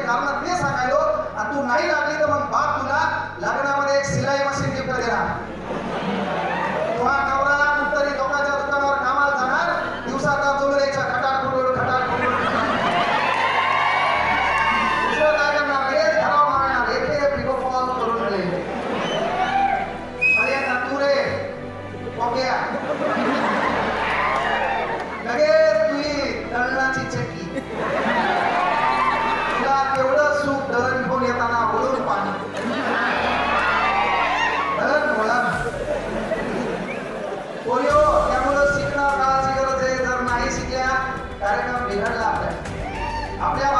कारण मी सांगायलो आणि तू नाही लागली तर मग बाप तुला लग्नामध्ये एक सिलाई मशीन गिफ्ट देणार. तुझा नवरा कुठतरी लोकांच्या दुकानावर कामाला जाणार दिवसाचा जोडल्याच्या खटाट कुटून खटाट कुटून दुसरं काय करणार? मारणार एक पिको फॉल करून रे अरे तू रे ओके. कार्यक्रम बिघडला आपल्या